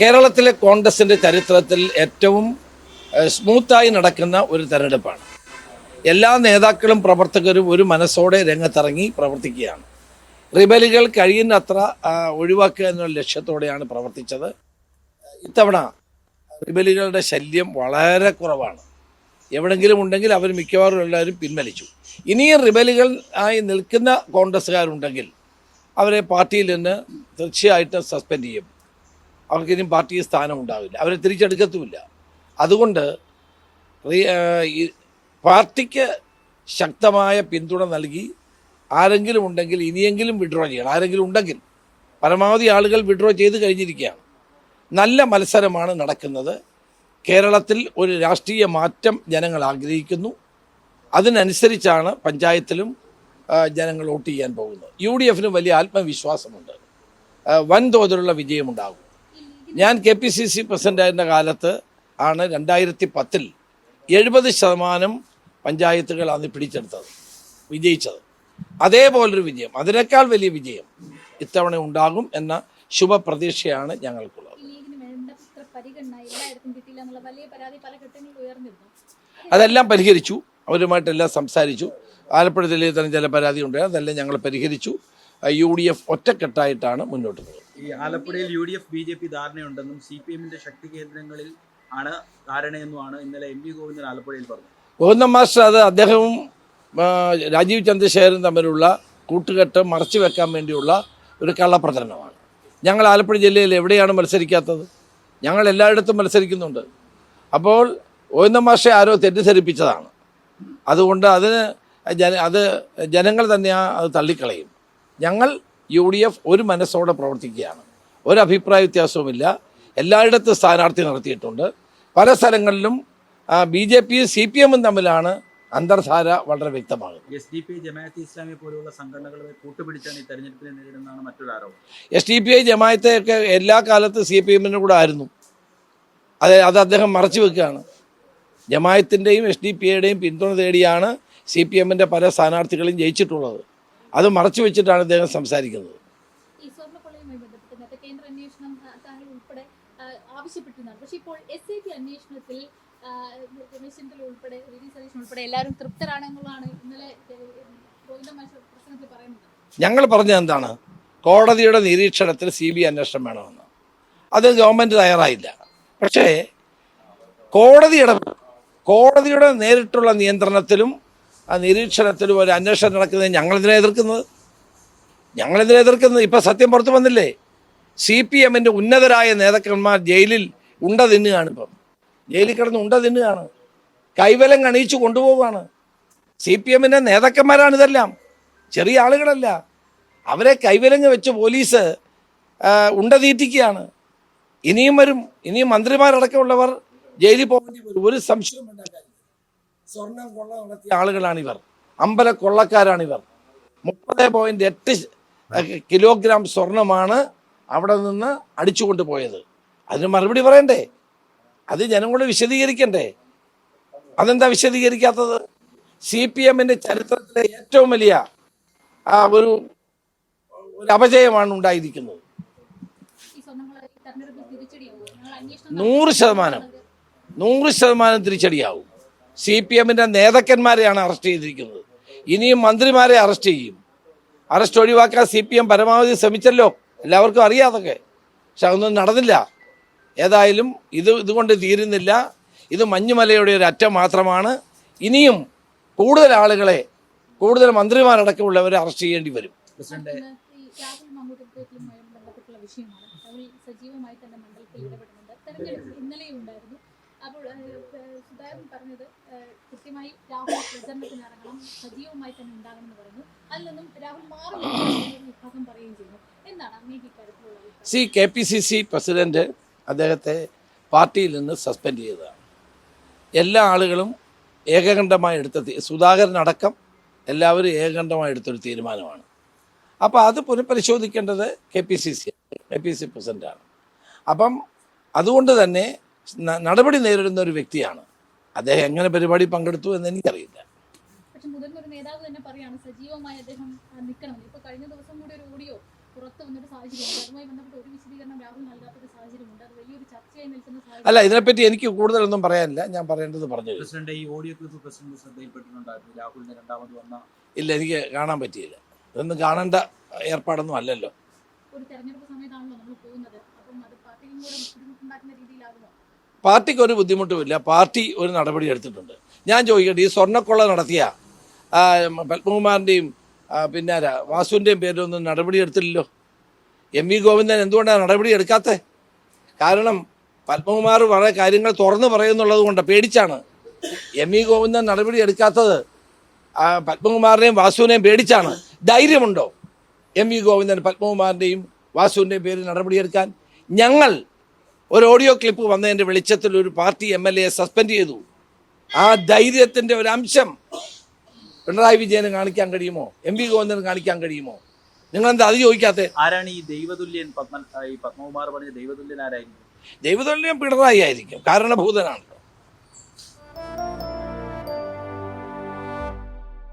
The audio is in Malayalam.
കേരളത്തിലെ കോൺഗ്രസിന്റെ ചരിത്രത്തിൽ ഏറ്റവും സ്മൂത്തായി നടക്കുന്ന ഒരു തെരഞ്ഞെടുപ്പാണ്. എല്ലാ നേതാക്കളും പ്രവർത്തകരും ഒരു മനസ്സോടെ രംഗത്തിറങ്ങി പ്രവർത്തിക്കുകയാണ്. റിബലികൾ കഴിയുന്നത്ര ഒഴിവാക്കുക എന്നുള്ള ലക്ഷ്യത്തോടെയാണ് പ്രവർത്തിച്ചത്. ഇത്തവണ റിബലികളുടെ ശല്യം വളരെ കുറവാണ്. എവിടെങ്കിലും ഉണ്ടെങ്കിൽ അവർ മിക്കവാറും എല്ലാവരും പിൻവലിച്ചു. ഇനിയും റിബലുകൾ ആയി നിൽക്കുന്ന കോൺഗ്രസ്സുകാരുണ്ടെങ്കിൽ അവരെ പാർട്ടിയിൽ നിന്ന് തീർച്ചയായിട്ടും സസ്പെൻഡ് ചെയ്യും. അവർക്കിനും പാർട്ടിയിൽ സ്ഥാനം ഉണ്ടാവില്ല. അവരെ തിരിച്ചെടുക്കത്തുമില്ല. അതുകൊണ്ട് പാർട്ടിക്ക് ശക്തമായ പിന്തുണ നൽകി ആരെങ്കിലും ഉണ്ടെങ്കിൽ ഇനിയെങ്കിലും വിഡ്രോ ചെയ്യണം. ആരെങ്കിലും ഉണ്ടെങ്കിൽ പരമാവധി ആളുകൾ വിഡ്രോ ചെയ്ത് കഴിഞ്ഞിരിക്കുകയാണ്. നല്ല മത്സരമാണ് നടക്കുന്നത്. കേരളത്തിൽ ഒരു രാഷ്ട്രീയ മാറ്റം ജനങ്ങൾ ആഗ്രഹിക്കുന്നു. അതിനനുസരിച്ചാണ് പഞ്ചായത്തിലും ജനങ്ങൾ വോട്ട് ചെയ്യാൻ പോകുന്നത് യു ഡി എഫിന് വലിയ ആത്മവിശ്വാസമുണ്ട്. വൻതോതിലുള്ള വിജയമുണ്ടാകും. ഞാൻ കെ പി സി സി പ്രസിഡന്റായിരുന്ന കാലത്ത് ആണ് രണ്ടായിരത്തി പത്തിൽ എഴുപത് ശതമാനം പഞ്ചായത്തുകൾ അന്ന് പിടിച്ചെടുത്തത് വിജയിച്ചത്. അതേപോലൊരു വിജയം അതിനേക്കാൾ വലിയ വിജയം ഇത്തവണ ഉണ്ടാകും എന്ന ശുഭപ്രതീക്ഷയാണ് ഞങ്ങൾക്കുള്ളത്. അതെല്ലാം പരിഹരിച്ചു അവരുമായിട്ടെല്ലാം സംസാരിച്ചു. ആലപ്പുഴ ജില്ലയിൽ തന്നെ ചില പരാതി ഉണ്ട് അതെല്ലാം ഞങ്ങൾ പരിഹരിച്ചു. യു ഡി എഫ് ഒറ്റക്കെട്ടായിട്ടാണ് മുന്നോട്ട് പോകുന്നത്. ഈ ആലപ്പുഴയിൽ U D F B J P ധാരണയുണ്ടെന്നും C P എമ്മിന്റെ ശക്തി കേന്ദ്രങ്ങളിൽ ആണ് ധാരണയെന്നുമാണ് ഇന്നലെ എം വി ഗോവിന്ദൻ ആലപ്പുഴയിൽ പറഞ്ഞത്. ഗോവിന്ദൻ മാസ്റ്റർ അത് അദ്ദേഹവും രാജീവ് ചന്ദ്രശേഖരനും തമ്മിലുള്ള കൂട്ടുകെട്ട് മറച്ചു വെക്കാൻ വേണ്ടിയുള്ള ഒരു കള്ളപ്രചരണമാണ്. ഞങ്ങൾ ആലപ്പുഴ ജില്ലയിൽ എവിടെയാണ് മത്സരിക്കാത്തത്? ഞങ്ങൾ എല്ലായിടത്തും മത്സരിക്കുന്നുണ്ട്. അപ്പോൾ ഗോവിന്ദൻ മാഷെ ആരോ തെറ്റിദ്ധരിപ്പിച്ചതാണ്. അതുകൊണ്ട് അതിന് ജന അത് ജനങ്ങൾ തന്നെ അത് തള്ളിക്കളയും. ഞങ്ങൾ യു ഡി എഫ് ഒരു മനസ്സോടെ പ്രവർത്തിക്കുകയാണ്. ഒരു അഭിപ്രായ വ്യത്യാസവുമില്ല. എല്ലായിടത്തും സ്ഥാനാർത്ഥി നിർത്തിയിട്ടുണ്ട് പല സ്ഥലങ്ങളിലും ബി ജെ പിയും സി പി എമ്മും തമ്മിലാണ് അന്തർധാര വളരെ വ്യക്തമാകുന്നത്. S D P Jamaat Islami പോലുള്ള സംഘടനകളെ കൂട്ടുപിടിച്ചാണ് ഈ തെരഞ്ഞെടുപ്പിനെ നേരിടുന്നതാണ് മറ്റൊരു ആരോപണം. എസ് ഡി പി ഐ ജമായത്തെയൊക്കെ എല്ലാ കാലത്തും സി പി എമ്മിന്റെ കൂടെ ആയിരുന്നു. അത് അത് അദ്ദേഹം മറച്ചു വെക്കുകയാണ്. ജമായത്തിന്റെയും എസ് ഡി പി ഐയുടെയും പിന്തുണ തേടിയാണ് സി പി എമ്മിന്റെ പല സ്ഥാനാർത്ഥികളും ജയിച്ചിട്ടുള്ളത്. അത് മറച്ചു വെച്ചിട്ടാണ് അദ്ദേഹം സംസാരിക്കുന്നത്. ആവശ്യപ്പെട്ടിരുന്നതാണ്. പക്ഷേ ഇപ്പോൾ എസ് ഐ ടി അന്വേഷണത്തിൽ ആ, രമേശ് ചെന്നിത്തല ഉൾപ്പെടെ വി ഡി സതീശൻ ഉൾപ്പെടെ എല്ലാവരും തൃപ്തരാണെന്നുള്ളതാണ് ഇന്നലെ പ്രസംഗത്തിൽ പറയുന്നത്. ഞങ്ങൾ പറഞ്ഞത് എന്താണ്? കോടതിയുടെ നിരീക്ഷണത്തിൽ സി ബി ഐ അന്വേഷണം വേണമെന്ന്. അത് ഗവൺമെന്റ് തയ്യാറായില്ല. പക്ഷേ കോടതിയുടെ കോടതിയുടെ നേരിട്ടുള്ള നിയന്ത്രണത്തിലും ആ നിരീക്ഷണത്തിലും ഒരു അന്വേഷണം നടക്കുന്നത് ഞങ്ങളെന്തിനാ എതിർക്കുന്നത്? ഞങ്ങളെന്തിനാ എതിർക്കുന്നത്? ഇപ്പം സത്യം പുറത്തു വന്നില്ലേ? സി പി എമ്മിന്റെ ഉന്നതരായ നേതാക്കന്മാർ ജയിലിൽ ഉണ്ട തിന്നുകയാണ് ഇപ്പം. ജയിലിൽ കിടന്ന് ഉണ്ട തിന്നുകയാണ് കൈവലം കണിയിച്ചു കൊണ്ടുപോവുകയാണ്. സി പി എമ്മിന്റെ നേതാക്കന്മാരാണ് ഇതെല്ലാം. ചെറിയ ആളുകളല്ല. അവരെ കൈവലങ്ങ് വെച്ച് പോലീസ് ഉണ്ട തീറ്റിക്കുകയാണ് ഇനിയും വരും. ഇനിയും മന്ത്രിമാരടക്കമുള്ളവർ ജയിലിൽ പോകേണ്ടി വരും. ഒരു സംശയവും. സ്വർണം കൊള്ള നടത്തിയ ആളുകളാണിവർ. അമ്പല കൊള്ളക്കാരാണിവർ. മുപ്പത് പോയിന്റ് എട്ട് കിലോഗ്രാം സ്വർണമാണ് അവിടെ നിന്ന് അടിച്ചുകൊണ്ട് പോയത്. അതിന് മറുപടി പറയണ്ടേ? അത് ജനങ്ങളോട് വിശദീകരിക്കണ്ടേ? അതെന്താ വിശദീകരിക്കാത്തത്? സി പി എമ്മിന്റെ ചരിത്രത്തിലെ ഏറ്റവും വലിയ ആ ഒരു ഒരു അപജയമാണ് ഉണ്ടായിരിക്കുന്നത്. നൂറ് ശതമാനം. നൂറ് ശതമാനം തിരിച്ചടിയാവും. സി പി എമ്മിന്റെ നേതാക്കന്മാരെയാണ് അറസ്റ്റ് ചെയ്തിരിക്കുന്നത്. ഇനിയും മന്ത്രിമാരെ അറസ്റ്റ് ചെയ്യും. അറസ്റ്റ് ഒഴിവാക്കാൻ സി പി എം പരമാവധി ശ്രമിച്ചല്ലോ. എല്ലാവർക്കും അറിയാതൊക്കെ. പക്ഷെ അതൊന്നും നടന്നില്ല. ഏതായാലും ഇത് ഇതുകൊണ്ട് തീരുന്നില്ല. ഇത് മഞ്ഞുമലയുടെ ഒരു അറ്റം മാത്രമാണ്. ഇനിയും കൂടുതൽ ആളുകളെ കൂടുതൽ മന്ത്രിമാരടക്കമുള്ളവരെ അറസ്റ്റ് ചെയ്യേണ്ടി വരും. പ്രസിഡന്റ് അപ്പോൾ സുധാകരൻ പറഞ്ഞത് കൃത്യമായി രാഹുൽ പ്രചരണത്തിന് ഇറങ്ങണം സജീവമായി തന്നെ ഉണ്ടാകണം എന്ന് പറഞ്ഞു അതിൽ നിന്നും രാഹുൽ മാറി വിഭാഗം പറയുകയും ചെയ്യുന്നു. എന്താണ് അമ്മയ്ക്ക് ഇക്കാര്യത്തിലുള്ള C K P C C president അദ്ദേഹത്തെ പാർട്ടിയിൽ നിന്ന് സസ്പെൻഡ് ചെയ്തതാണ്. എല്ലാ ആളുകളും ഏകകണ്ഠമായി എടുത്ത സുധാകരൻ അടക്കം എല്ലാവരും ഏകകണ്ഠമായി എടുത്തൊരു തീരുമാനമാണ്. അപ്പോൾ അത് പുനഃപരിശോധിക്കേണ്ടത് K P C C K P C പ്രസിഡന്റാണ് അപ്പം അതുകൊണ്ട് തന്നെ നടപടി നേരിടുന്ന ഒരു വ്യക്തിയാണ്. അദ്ദേഹം എങ്ങനെ പരിപാടി പങ്കെടുത്തു എന്ന് എനിക്കറിയില്ല. പക്ഷെ മുതിർന്ന ഒരു നേതാവ് തന്നെ പറയാണ് സജീവമായി അദ്ദേഹം നിൽക്കണം. ഇപ്പൊ കഴിഞ്ഞ ദിവസം കൂടി ഒരു ഓഡിയോ പുറത്ത് വന്നൊരു സാഹചര്യമുണ്ട്. അതുമായി ബന്ധപ്പെട്ട് ഒരു വിശദീകരണം രാഹുൽ നൽകാത്തൊരു സാഹചര്യമുണ്ട്. അത് വലിയൊരു ചർച്ചയായി നിൽക്കുന്ന അല്ല ഇതിനെപ്പറ്റി എനിക്ക് കൂടുതലൊന്നും പറയാനില്ല. ഞാൻ പറയേണ്ടത് പറഞ്ഞു പ്രസിഡന്റ് ഈ ഓഡിയോ ക്ലിപ്പ് പ്രസിഡന്റ് ശ്രദ്ധയിൽപ്പെട്ടിട്ടുണ്ടായിരുന്നു. രാഹുലിന് രണ്ടാമത് വന്ന ഇല്ല എനിക്ക് കാണാൻ പറ്റിയില്ല. ഇതൊന്നും കാണേണ്ട ഏർപ്പാടൊന്നും അല്ലല്ലോ. ഒരു തെരഞ്ഞെടുപ്പ് സമയത്താണല്ലോ നമ്മൾ പോകുന്നത്. അപ്പം അത് പാർട്ടിയും കൂടെ പാർട്ടിക്ക് ഒരു ബുദ്ധിമുട്ടുമില്ല. പാർട്ടി ഒരു നടപടി എടുത്തിട്ടുണ്ട്. ഞാൻ ചോദിക്കട്ടെ ഈ സ്വർണക്കൊള്ള നടത്തിയ പത്മകുമാറിന്റെയും പിന്നെ വാസുവിന്റെയും പേരിലൊന്നും നടപടി എടുത്തില്ലല്ലോ? എം വി ഗോവിന്ദൻ എന്തുകൊണ്ടാണ് നടപടി എടുക്കാത്തത് കാരണം പത്മകുമാർ വളരെ കാര്യങ്ങൾ തുറന്നു പറയുന്നുള്ളത് കൊണ്ട് പേടിച്ചാണ്. എം വി ഗോവിന്ദൻ നടപടി എടുക്കാത്തത് പത്മകുമാറിനെയും വാസുവിനെയും പേടിച്ചാണ്. ധൈര്യമുണ്ടോ എം വി ഗോവിന്ദൻ പത്മകുമാറിന്റെയും വാസുവിന്റെയും പേരിൽ നടപടിയെടുക്കാൻ ഞങ്ങൾ ഒരു ഓഡിയോ ക്ലിപ്പ് വന്നതിന്റെ വെളിച്ചത്തിൽ ഒരു party M L A suspend ചെയ്തു. ആ ധൈര്യത്തിന്റെ ഒരു അംശം പിണറായി വിജയന് കാണിക്കാൻ കഴിയുമോ? എം വി ഗോവിന്ദന് കാണിക്കാൻ കഴിയുമോ? നിങ്ങളെന്താ അത് ചോദിക്കാത്തത് ആരാണ് ഈ ദൈവതുല്യൻ പത്മ ഈ പത്മകുമാർ പറഞ്ഞ ദൈവതുല്യൻ ആരായിരിക്കും? ദൈവതുല്യൻ പിണറായി ആയിരിക്കും. കാരണഭൂതനാണ്.